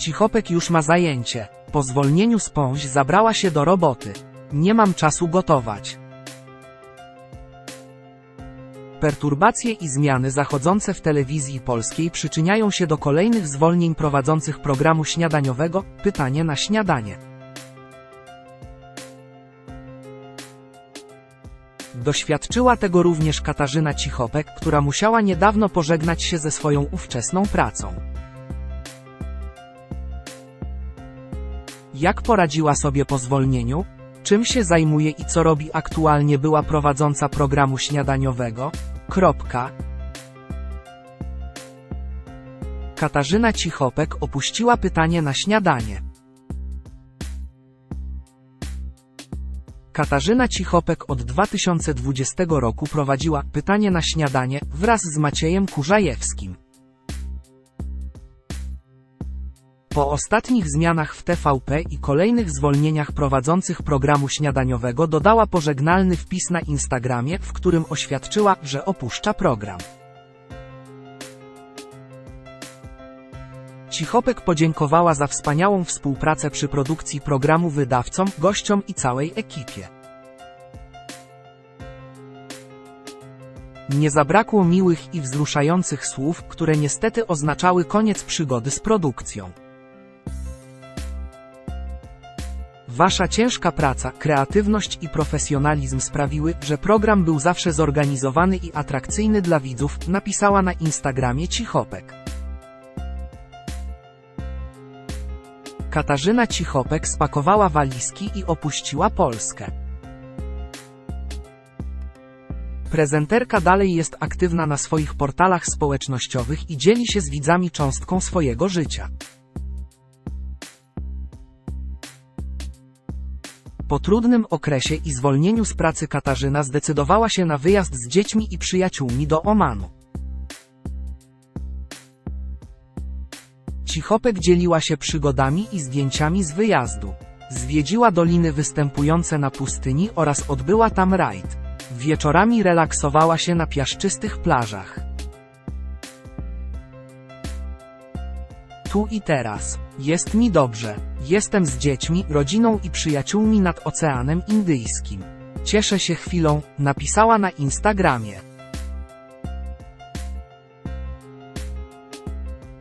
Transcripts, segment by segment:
Cichopek już ma zajęcie. Po zwolnieniu spąź zabrała się do roboty. Nie mam czasu gotować. Perturbacje i zmiany zachodzące w telewizji polskiej przyczyniają się do kolejnych zwolnień prowadzących programu śniadaniowego Pytanie na śniadanie. Doświadczyła tego również Katarzyna Cichopek, która musiała niedawno pożegnać się ze swoją ówczesną pracą. Jak poradziła sobie po zwolnieniu? Czym się zajmuje i co robi aktualnie była prowadząca programu śniadaniowego? Kropka. Katarzyna Cichopek opuściła pytanie na śniadanie. Katarzyna Cichopek od 2020 roku prowadziła pytanie na śniadanie wraz z Maciejem Kurzajewskim. Po ostatnich zmianach w TVP i kolejnych zwolnieniach prowadzących programu śniadaniowego dodała pożegnalny wpis na Instagramie, w którym oświadczyła, że opuszcza program. Cichopek podziękowała za wspaniałą współpracę przy produkcji programu wydawcom, gościom i całej ekipie. Nie zabrakło miłych i wzruszających słów, które niestety oznaczały koniec przygody z produkcją. Wasza ciężka praca, kreatywność i profesjonalizm sprawiły, że program był zawsze zorganizowany i atrakcyjny dla widzów, napisała na Instagramie Cichopek. Katarzyna Cichopek spakowała walizki i opuściła Polskę. Prezenterka dalej jest aktywna na swoich portalach społecznościowych i dzieli się z widzami cząstką swojego życia. Po trudnym okresie i zwolnieniu z pracy Katarzyna zdecydowała się na wyjazd z dziećmi i przyjaciółmi do Omanu. Cichopek dzieliła się przygodami i zdjęciami z wyjazdu. Zwiedziła doliny występujące na pustyni oraz odbyła tam rajd. Wieczorami relaksowała się na piaszczystych plażach. Tu i teraz. Jest mi dobrze. Jestem z dziećmi, rodziną i przyjaciółmi nad Oceanem Indyjskim. Cieszę się chwilą, napisała na Instagramie.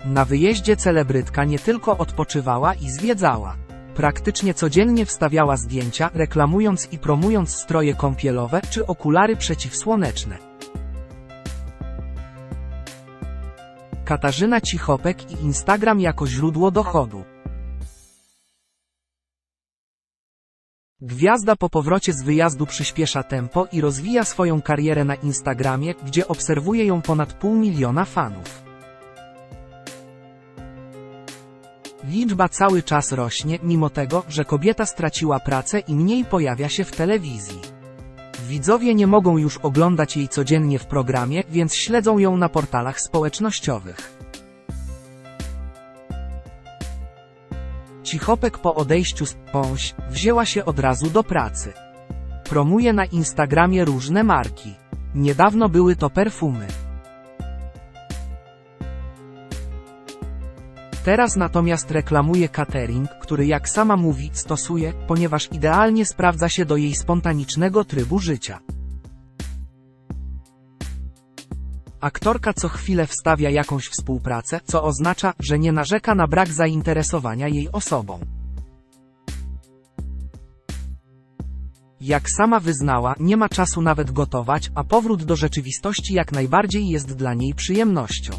Na wyjeździe celebrytka nie tylko odpoczywała i zwiedzała. Praktycznie codziennie wstawiała zdjęcia, reklamując i promując stroje kąpielowe czy okulary przeciwsłoneczne. Katarzyna Cichopek i Instagram jako źródło dochodu. Gwiazda po powrocie z wyjazdu przyspiesza tempo i rozwija swoją karierę na Instagramie, gdzie obserwuje ją ponad pół miliona fanów. Liczba cały czas rośnie, mimo tego, że kobieta straciła pracę i mniej pojawia się w telewizji. Widzowie nie mogą już oglądać jej codziennie w programie, więc śledzą ją na portalach społecznościowych. Cichopek po odejściu z Pąś wzięła się od razu do pracy. Promuje na Instagramie różne marki. Niedawno były to perfumy. Teraz natomiast reklamuje catering, który jak sama mówi, stosuje, ponieważ idealnie sprawdza się do jej spontanicznego trybu życia. Aktorka co chwilę wstawia jakąś współpracę, co oznacza, że nie narzeka na brak zainteresowania jej osobą. Jak sama wyznała, nie ma czasu nawet gotować, a powrót do rzeczywistości jak najbardziej jest dla niej przyjemnością.